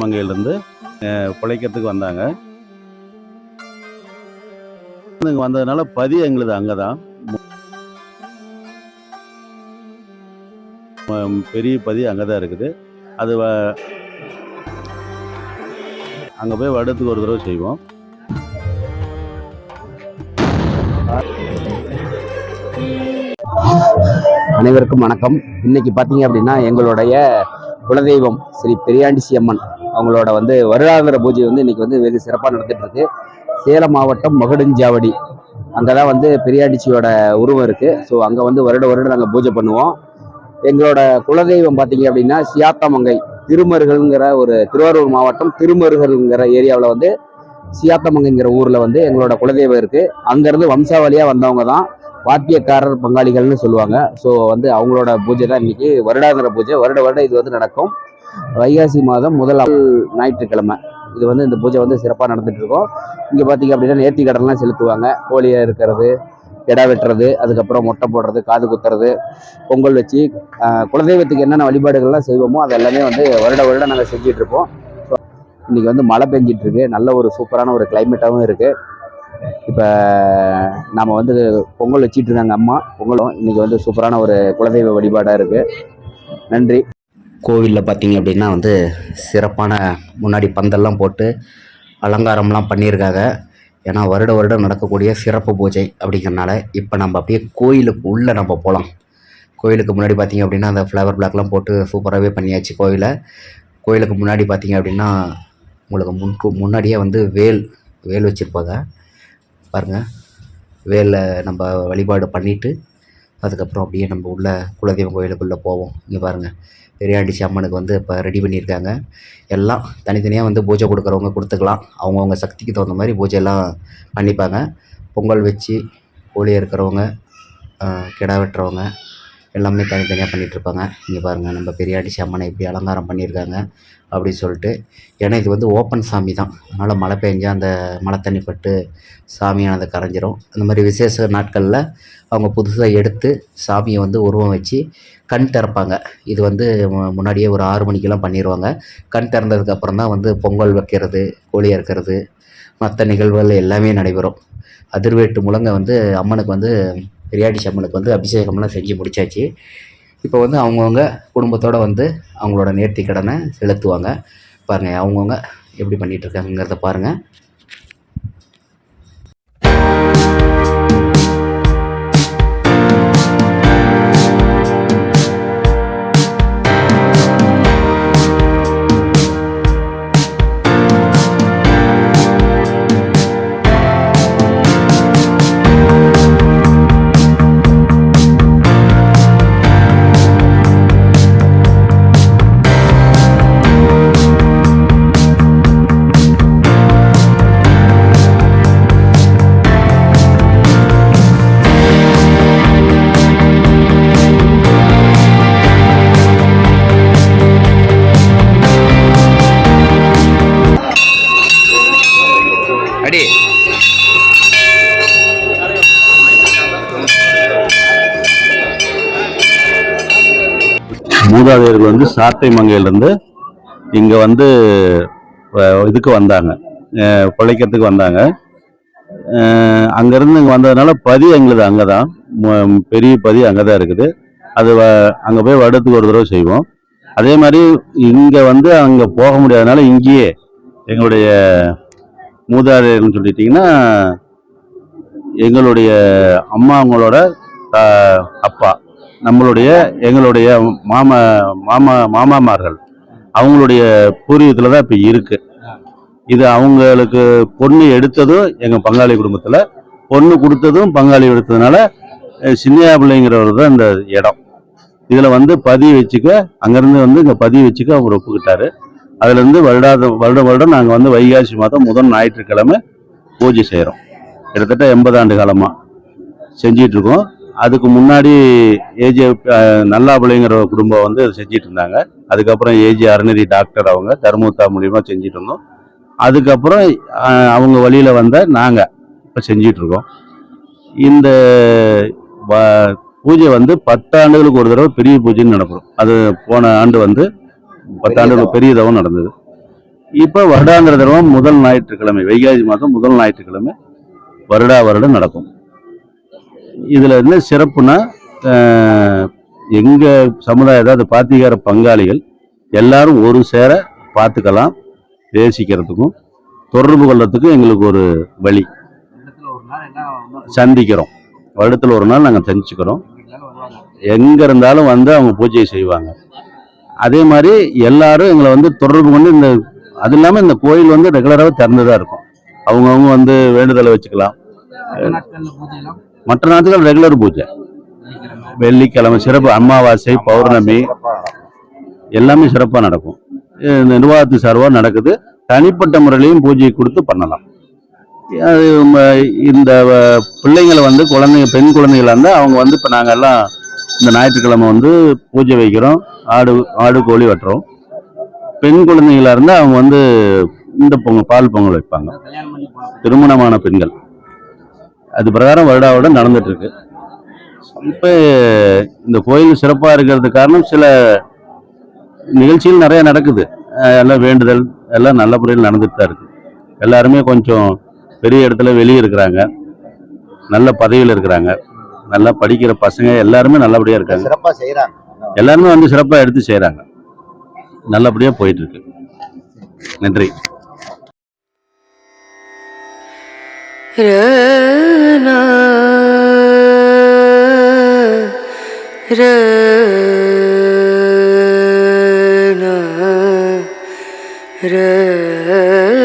மங்கையிலேருந்து பிழைக்கிறதுக்கு வந்தாங்க. இங்கே வந்ததுனால பதி எங்களுது அங்கே தான் பெரிய பதி அங்கே தான் இருக்குது. அது அங்கே போய் வருடத்துக்கு ஒரு தடவை செய்வோம். அனைவருக்கும் வணக்கம். இன்னைக்கு பார்த்தீங்க அப்படின்னா எங்களுடைய குலதெய்வம் ஸ்ரீ பெரியாண்டிசி அம்மன் அவங்களோட வந்து வருடாந்திர பூஜை வந்து இன்னைக்கு வந்து வெகு சிறப்பாக நடந்துட்டு இருக்கு சேலம் மாவட்டம் மகுடுஞ்சாவடி. அங்கே தான் வந்து பெரியாண்டிச்சியோட உருவம் இருக்கு. ஸோ அங்கே வந்து வருட வருடம் நாங்கள் பூஜை பண்ணுவோம். எங்களோட குலதெய்வம் பார்த்தீங்க அப்படின்னா சியாத்தமங்கை திருமருகல்ங்கிற ஒரு திருவாரூர் மாவட்டம் திருமருகல்ங்கிற ஏரியாவில் வந்து சியாத்தமங்கைங்கிற ஊரில் வந்து எங்களோட குலதெய்வம் இருக்குது அங்கேருந்து வம்சாவளியாக வந்தவங்க தான் வாத்தியக்காரர் பங்காளிகள்னு சொல்லுவாங்க. ஸோ வந்து அவங்களோட பூஜை தான் இன்னைக்கு வருடாந்திர பூஜை. வருட வருடம் இது வந்து நடக்கும். வைகாசி மாதம் முதல் ஞாயிற்றுக்கிழமை. இது வந்து இந்த பூஜை வந்து சிறப்பாக நடந்துட்டு இருக்கோம் இங்கே பார்த்தீங்க அப்படின்னா நேர்த்தி கடன்லாம் செலுத்துவாங்க. கோழியை இருக்கிறது கிடா வெட்டுறது அதுக்கப்புறம் மொட்டை போடுறது காது குத்துறது பொங்கல் வச்சு குலதெய்வத்துக்கு என்னென்ன வழிபாடுகள்லாம் செய்வோமோ அது எல்லாமே வந்து வருட வருடம் நாங்கள் செஞ்சிகிட்ருப்போம் இன்றைக்கி ஸோ இன்னைக்கு வந்து மழை பெஞ்சிட்ருக்கு நல்ல ஒரு சூப்பரான ஒரு கிளைமேட்டாகவும் இருக்குது இப்போ நாம் வந்து பொங்கல் வச்சுட்டு இருந்தாங்க அம்மா. பொங்கலும் இன்னைக்கு வந்து சூப்பரான ஒரு குலதெய்வ வழிபாடாக இருக்கு. நன்றி. கோவிலில் பார்த்தீங்க அப்படின்னா வந்து சிறப்பான முன்னாடி பந்தல்லாம் போட்டு அலங்காரம்லாம் பண்ணியிருக்காங்க. ஏன்னா வருட வருடம் நடக்கக்கூடிய சிறப்பு பூஜை அப்படிங்கிறனால இப்போ நம்ம அப்படியே கோயிலுக்கு உள்ளே நம்ம போகலாம் கோயிலுக்கு முன்னாடி பார்த்தீங்க அப்படின்னா அந்த ஃப்ளவர் பிளாக்லாம் போட்டு சூப்பராகவே பண்ணியாச்சு கோயிலை கோயிலுக்கு முன்னாடி பார்த்தீங்க அப்படின்னா உங்களுக்கு முன்கு முன்னாடியே வந்து வேல் வேல் வச்சுருப்பாங்க. பாருங்கள் வேலை நம்ம வழிபாடு பண்ணிவிட்டு அதுக்கப்புறம் அப்படியே நம்ம உள்ள குலதெய்வம் கோயிலுக்குள்ளே போவோம். இங்கே பாருங்கள் பெரியாண்டிச்சி அம்மனுக்கு வந்து இப்போ ரெடி பண்ணியிருக்காங்க. எல்லாம் தனித்தனியாக வந்து பூஜை கொடுக்குறவங்க கொடுத்துக்கலாம். அவங்கவுங்க சக்திக்கு தகுந்த மாதிரி பூஜையெல்லாம் பண்ணிப்பாங்க. பொங்கல் வச்சு கோழி இருக்கிறவங்க கிடா வெட்டுறவங்க எல்லாமே தனித்தனியாக பண்ணிகிட்டு இருப்பாங்க இங்கே பாருங்கள் நம்ம பெரியாண்டிச்சி அம்மனை இப்படி அலங்காரம் பண்ணியிருக்காங்க அப்படின்னு சொல்லிட்டு. ஏன்னா இது வந்து ஓப்பன் சாமி தான். அதனால் மழை பெஞ்சால் அந்த மழை தண்ணி பட்டு சாமியானது கரைஞ்சிரும். அந்த மாதிரி விசேஷ நாட்களில் அவங்க புதுசாக எடுத்து சாமியை வந்து உருவம் வச்சு கண் திறப்பாங்க. இது வந்து முன்னாடியே ஒரு ஆறு மணிக்கெல்லாம் பண்ணிடுவாங்க கண் திறந்ததுக்கப்புறம் தான் வந்து பொங்கல் வைக்கிறது கோழி அறுக்கிறது மற்ற நிகழ்வுகள் எல்லாமே நடைபெறும். அதிர்வேட்டு முழங்க வந்து அம்மனுக்கு வந்து பெரியாடிச்சி அம்மனுக்கு வந்து அபிஷேகம்லாம் செஞ்சு முடிச்சாச்சு. இப்போ வந்து அவங்கவுங்க குடும்பத்தோடு வந்து அவங்களோட நேர்த்தி கடனை செலுத்துவாங்க. பாருங்கள் அவங்கவுங்க எப்படி பண்ணிகிட்ருக்காங்கிறத இருக்காங்கங்கிறத பாருங்கள் மூதாதையர்கள் வந்து சாட்டை மங்கையிலேருந்து இங்கே வந்து இதுக்கு வந்தாங்க. பிழைக்கிறதுக்கு வந்தாங்க. அங்கேருந்து இங்கே வந்ததுனால பதி எங்களுது அங்கே தான் பெரிய பதி அங்கே தான் இருக்குது. அது அங்கே போய் வருடத்துக்கு ஒரு தடவை செய்வோம். அதே மாதிரி இங்கே வந்து அங்கே போக முடியாதனால இங்கேயே எங்களுடைய மூதாதையர்கள்னு சொல்லிட்டிங்கன்னா எங்களுடைய அம்மா அவங்களோட த- அப்பா. நம்மளுடைய எங்களுடைய மாமா மாமா மாமாமார்கள் அவங்களுடைய பூர்வீகத்தில் தான் இப்போ இருக்குது இது அவங்களுக்கு பொண்ணு எடுத்ததும் எங்கள் பங்காளி குடும்பத்தில் பொண்ணு கொடுத்ததும் பங்காளி எடுத்ததுனால அஹ், பிள்ளைங்கிறவர் தான் இந்த இடம். இதில் வந்து பதிவு வச்சுக்க அங்கேருந்து வந்து இங்கே பதிவு வச்சுக்க அவர் ஒப்புக்கிட்டாரு. அதுலேருந்து வருடாத வருடம் வருடம் நாங்கள் வந்து வைகாசி மாதம் முதல் ஞாயிற்றுக்கிழமை பூஜை செய்கிறோம் கிட்டத்தட்ட எண்பது ஆண்டு காலமாக செஞ்சிகிட்ருக்கோம் அதுக்கு முன்னாடி ஏஜி நல்லாபிள்ளைங்கிற ஒரு குடும்பம் வந்து அதை செஞ்சிட்டு இருந்தாங்க அதுக்கப்புறம் ஏஜி அருணரி டாக்டர் அவங்க தர்மபுத்தா மூலியமாக செஞ்சிட்டு இருந்தோம் அதுக்கப்புறம் அவங்க வழியில் வந்த நாங்கள் இப்போ செஞ்சிட்ருக்கோம். இந்த வ- பூஜை வந்து பத்தாண்டுகளுக்கு ஒரு தடவை பெரிய பூஜைன்னு நடக்கும் அது போன ஆண்டு வந்து பத்தாண்டுகளுக்கு பெரிய தவம் நடந்தது. இப்போ வருடாந்திர தடவை முதல் ஞாயிற்றுக்கிழமை வைகாசி மாதம் முதல் ஞாயிற்றுக்கிழமை வருடா வருடம் நடக்கும். இதில் என்ன சிறப்புனா எங்கள் சமுதாயம் சமுதாய அதாவது பாத்திகார பங்காளிகள் எல்லாரும் ஒரு சேர பார்த்துக்கலாம் பேசிக்கிறதுக்கும் தொடர்பு கொள்றதுக்கும் எங்களுக்கு ஒரு வழி. சந்திக்கிறோம். வருடத்தில் ஒரு நாள் நாங்கள் சந்திச்சுக்கிறோம் எங்கே இருந்தாலும் வந்து அவங்க பூஜை செய்வாங்க. அதே மாதிரி எல்லாரும் எங்களை வந்து தொடர்பு கொண்டு இந்த அது இல்லாமல் இந்த கோயில் வந்து ரெகுலராகவே திறந்துதான் இருக்கும். அவங்கவுங்க வந்து வேண்டுதலை வச்சுக்கலாம். மற்ற நாட்கள் ரெகுலர் பூஜை. வெள்ளிக்கிழமை சிறப்பு அமாவாசை பௌர்ணமி எல்லாமே சிறப்பாக நடக்கும். இந்த நிர்வாகத்து சார்பாக நடக்குது. தனிப்பட்ட முறையிலையும் பூஜை கொடுத்து பண்ணலாம். அது இந்த பிள்ளைங்களை வந்து குழந்தைங்க பெண் குழந்தைகளாக இருந்தால் அவங்க வந்து இப்போ நாங்கள் எல்லாம் இந்த ஞாயிற்றுக்கிழமை வந்து பூஜை வைக்கிறோம். ஆடு ஆடு கோழி வெட்டுறோம். பெண் குழந்தைகளாக இருந்தால் அவங்க வந்து இந்த பொங்கல் பால் பொங்கல் வைப்பாங்க. திருமணமான பெண்கள். அது பிரகாரம் வருடா வருடம் நடந்துட்டு இருக்கு இப்போ இந்த கோயில் சிறப்பாக இருக்கிறது காரணம் சில நிகழ்ச்சிகள் நிறைய நடக்குது. எல்லாம் வேண்டுதல் எல்லாம் நல்ல முறையில் நடந்துட்டு தான் இருக்கு. எல்லாருமே கொஞ்சம் பெரிய இடத்துல வெளியே இருக்கிறாங்க. நல்ல பதவியில் இருக்கிறாங்க. நல்லா படிக்கிற பசங்க எல்லாருமே நல்லபடியா இருக்காங்க. சிறப்பா செய்யறாங்க எல்லாருமே வந்து சிறப்பாக எடுத்து செய்கிறாங்க நல்லபடியாக போயிட்டு இருக்கு நன்றி না রনা রনু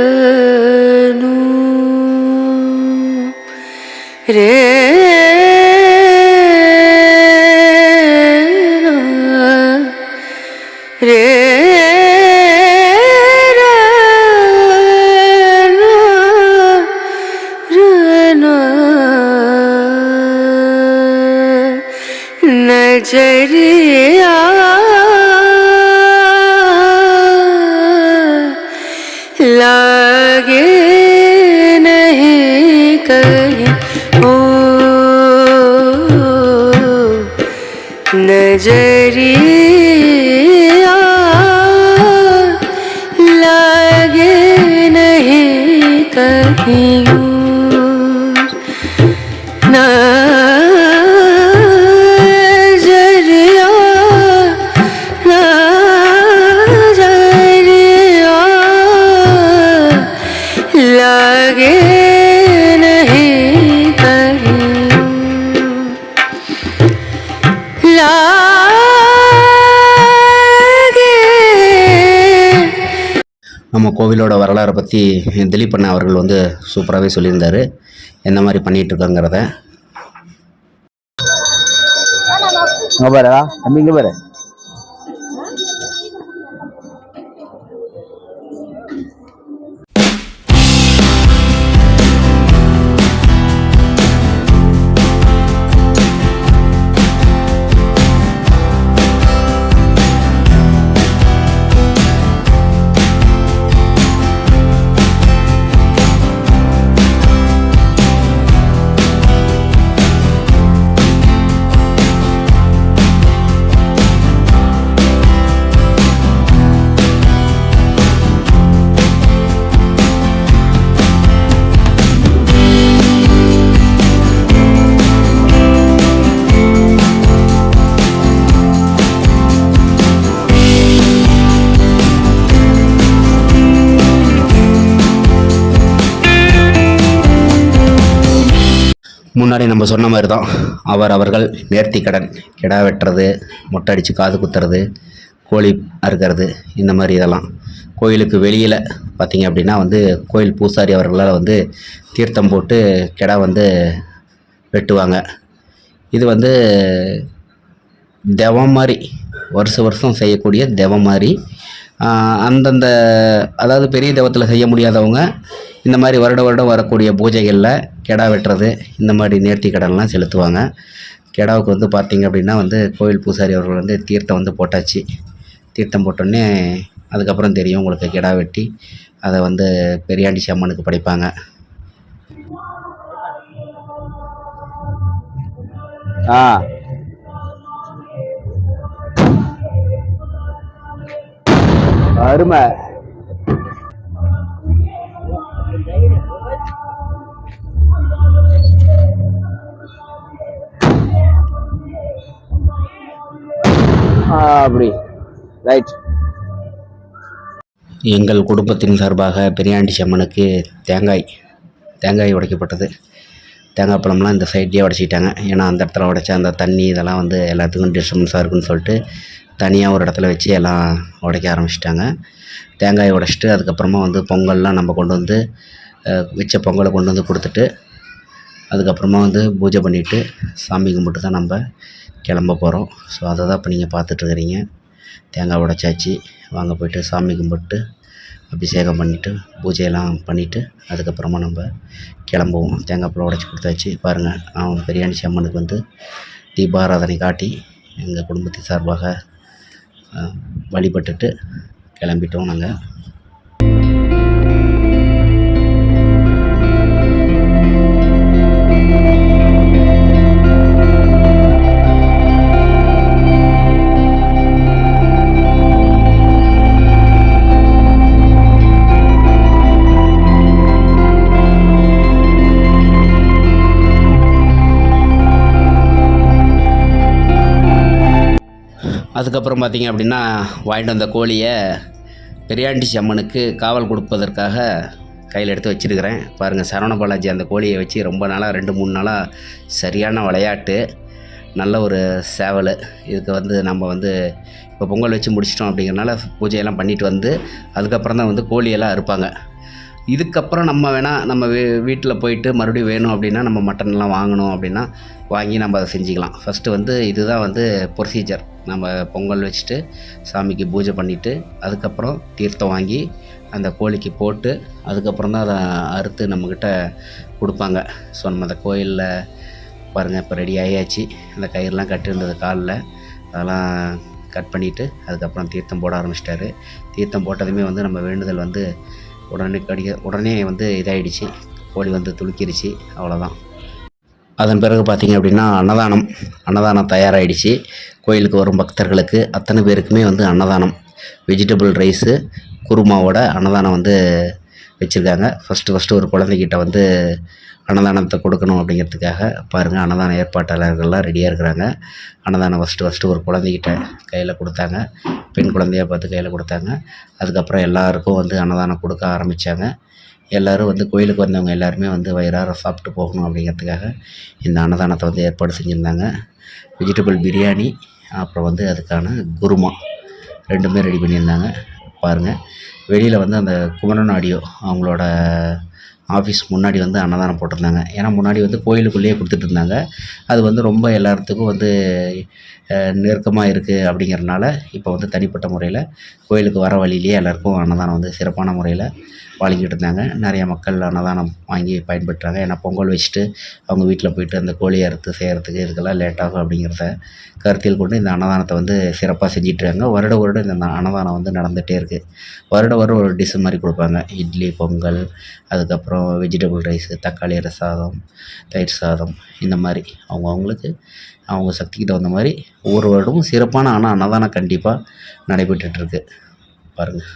রে ये नहीं कहीं। हो கோவிலோட வரலாறை பற்றி திலீப் அண்ணா அவர்கள் வந்து சூப்பராகவே சொல்லியிருந்தாரு. எந்த மாதிரி பண்ணிட்டு இருக்காங்கிறத இங்க பாரு தம்பி பாரு. முன்னாடி நம்ம சொன்ன மாதிரி தான் அவர் அவர்கள் நேர்த்தி கடன் கிடா வெட்டுறது மொட்டை அடித்து காது குத்துறது கோழி அறுக்கிறது இந்த மாதிரி இதெல்லாம். கோயிலுக்கு வெளியில் பார்த்திங்க அப்படின்னா வந்து கோயில் பூசாரி அவர்களால் வந்து தீர்த்தம் போட்டு கிடா வந்து வெட்டுவாங்க. இது வந்து தெவம் மாதிரி வருஷ வருஷம் செய்யக்கூடிய தெவம் மாதிரி அந்தந்த அதாவது பெரிய தெய்வத்தில் செய்ய முடியாதவங்க இந்த மாதிரி வருட வருடம் வரக்கூடிய பூஜைகளில் கிடா வெட்டுறது இந்த மாதிரி நேர்த்தி கடன்லாம் செலுத்துவாங்க. கிடாவுக்கு வந்து பார்த்திங்க அப்படின்னா வந்து கோவில் பூசாரி அவர்கள் வந்து தீர்த்தம் வந்து போட்டாச்சு. தீர்த்தம் போட்டோடனே அதுக்கப்புறம் தெரியும் உங்களுக்கு கிடா வெட்டி அதை வந்து பெரியாண்டி அம்மனுக்கு படைப்பாங்க. ஆ. அருமை. அப்படி. ரைட் எங்கள் குடும்பத்தின் சார்பாக பெரியாண்டி செம்மனுக்கு தேங்காய் தேங்காய் உடைக்கப்பட்டது. தேங்காய் பழம்லாம் இந்த சைட்லேயே உடச்சிக்கிட்டாங்க ஏன்னா அந்த இடத்துல உடைச்சா அந்த தண்ணி இதெல்லாம் வந்து எல்லாத்துக்கும் டிஸ்டர்பன்ஸாக இருக்குன்னு சொல்லிட்டு தனியாக ஒரு இடத்துல வச்சு எல்லாம் உடைக்க ஆரம்பிச்சிட்டாங்க. தேங்காயை உடைச்சிட்டு அதுக்கப்புறமா வந்து பொங்கல்லாம் நம்ம கொண்டு வந்து வச்ச பொங்கலை கொண்டு வந்து கொடுத்துட்டு அதுக்கப்புறமா வந்து பூஜை பண்ணிவிட்டு சாமி கும்பிட்டு தான் நம்ம கிளம்ப போகிறோம் ஸோ அதை தான் இப்போ நீங்கள் பார்த்துட்ருக்குறீங்க. தேங்காய் உடைச்சாச்சு. வாங்க போயிட்டு சாமி கும்பிட்டு அபிஷேகம் பண்ணிவிட்டு பூஜையெல்லாம் பண்ணிவிட்டு அதுக்கப்புறமா நம்ம கிளம்புவோம். தேங்காய் பழம் உடச்சி கொடுத்தாச்சு. பாருங்கள் அவன் பெரியாண்டி அம்மனுக்கு வந்து தீபாராதனை காட்டி எங்கள் குடும்பத்தின் சார்பாக வழிபட்டுட்டு கிளம்பிட்டோம் நாங்கள் அதுக்கப்புறம் பார்த்தீங்க அப்படின்னா வாங்கிட்டு வந்த கோழியை பெரியாண்டி அம்மனுக்கு காவல் கொடுப்பதற்காக கையில் எடுத்து வச்சிருக்கிறேன். பாருங்கள் சரவண பாலாஜி அந்த கோழியை வச்சு ரொம்ப நாளாக ரெண்டு மூணு நாளாக சரியான விளையாட்டு நல்ல ஒரு சேவல். இதுக்கு வந்து நம்ம வந்து இப்போ பொங்கல் வச்சு முடிச்சிட்டோம் அப்படிங்கிறனால பூஜையெல்லாம் பண்ணிட்டு வந்து அதுக்கப்புறம் தான் வந்து கோழியெல்லாம் அறுப்பாங்க. இதுக்கப்புறம் நம்ம வேணால் நம்ம வீ வீட்டில் போயிட்டு மறுபடியும் வேணும் அப்படின்னா நம்ம மட்டன்லாம் வாங்கணும் அப்படின்னா வாங்கி நம்ம அதை செஞ்சுக்கலாம். ஃபஸ்ட்டு வந்து இதுதான் வந்து ப்ரொசீஜர் நம்ம பொங்கல் வச்சுட்டு சாமிக்கு பூஜை பண்ணிவிட்டு அதுக்கப்புறம் தீர்த்தம் வாங்கி அந்த கோழிக்கு போட்டு அதுக்கப்புறம் தான் அதை அறுத்து நம்மக்கிட்ட கொடுப்பாங்க. ஸோ நம்ம அந்த கோயிலில் பாருங்கள் இப்போ ரெடி ஆகியாச்சு அந்த கயிறுலாம் கட்டியிருந்தது காலில். அதெல்லாம் கட் பண்ணிவிட்டு அதுக்கப்புறம் தீர்த்தம் போட ஆரம்பிச்சிட்டாரு. தீர்த்தம் போட்டதுமே வந்து நம்ம வேண்டுதல் வந்து உடனே கடிக்க உடனே வந்து இதாயிடுச்சு. கோழி வந்து துளுக்கிருச்சு. அவ்வளோதான் அதன் பிறகு பார்த்தீங்க அப்படின்னா அன்னதானம் அன்னதானம் தயாராகிடுச்சு கோயிலுக்கு வரும் பக்தர்களுக்கு அத்தனை பேருக்குமே வந்து அன்னதானம். வெஜிடபிள் ரைஸு குருமாவோட அன்னதானம் வந்து வச்சுருக்காங்க. ஃபஸ்ட்டு ஃபஸ்ட்டு ஒரு குழந்தைகிட்ட வந்து அன்னதானத்தை கொடுக்கணும் அப்படிங்கிறதுக்காக பாருங்கள் அன்னதான ஏற்பாட்டாளர்கள்லாம் ரெடியாக இருக்கிறாங்க. அன்னதானம் ஃபஸ்ட்டு ஃபஸ்ட்டு ஒரு குழந்தைகிட்ட கையில் கொடுத்தாங்க. பெண் குழந்தையாக பார்த்து கையில் கொடுத்தாங்க. அதுக்கப்புறம் எல்லாருக்கும் வந்து அன்னதானம் கொடுக்க ஆரம்பித்தாங்க எல்லோரும் வந்து கோயிலுக்கு வந்தவங்க எல்லாருமே வந்து வயிறார சாப்பிட்டு போகணும் அப்படிங்கிறதுக்காக இந்த அன்னதானத்தை வந்து ஏற்பாடு செஞ்சுருந்தாங்க. வெஜிடபிள் பிரியாணி அப்புறம் வந்து அதுக்கான குருமா ரெண்டுமே ரெடி பண்ணியிருந்தாங்க. பாருங்கள் வெளியில் வந்து அந்த குமரன் ஆடியோ அவங்களோட ஆஃபீஸ் முன்னாடி வந்து அன்னதானம் போட்டிருந்தாங்க. ஏன்னா முன்னாடி வந்து கோயிலுக்குள்ளேயே கொடுத்துட்டு இருந்தாங்க அது வந்து ரொம்ப எல்லாத்துக்கும் வந்து நெருக்கமாக இருக்குது அப்படிங்கிறனால இப்போ வந்து தனிப்பட்ட முறையில் கோயிலுக்கு வர வழியிலேயே எல்லாருக்கும் அன்னதானம் வந்து சிறப்பான முறையில் வழங்கிட்டு இருந்தாங்க நிறைய மக்கள் அன்னதானம் வாங்கி பயன்பெற்றாங்க. ஏன்னா பொங்கல் வச்சுட்டு அவங்க வீட்டில் போயிட்டு அந்த கோழி அறுத்து செய்கிறதுக்கு இதுக்கெல்லாம் லேட் ஆகும் அப்படிங்கிறத கருத்தில் கொண்டு இந்த அன்னதானத்தை வந்து சிறப்பாக செஞ்சிட்ருக்காங்க. வருட வருடம் இந்த அன்னதானம் வந்து நடந்துகிட்டே இருக்குது வருட வருடம் ஒரு டிஷ் மாதிரி கொடுப்பாங்க. இட்லி பொங்கல் அதுக்கப்புறம் வெஜிடபிள் ரைஸு தக்காளி சாதம் தயிர் சாதம் இந்த மாதிரி. அவங்க அவங்களுக்கு அவங்க சக்திக்கு தகுந்த மாதிரி ஒவ்வொரு வருடமும் சிறப்பான ஆனால் அன்னதானம் கண்டிப்பாக நடைபெற்றுட்ருக்கு பாருங்கள்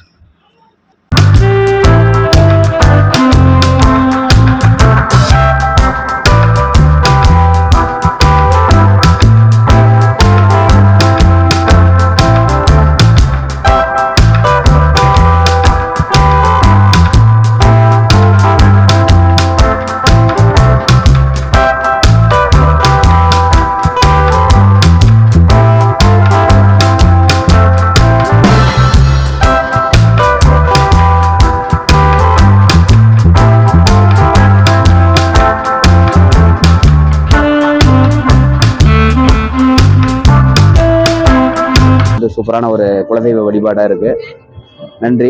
சூப்பரான ஒரு குலதெய்வ வழிபாடாக இருக்குது நன்றி.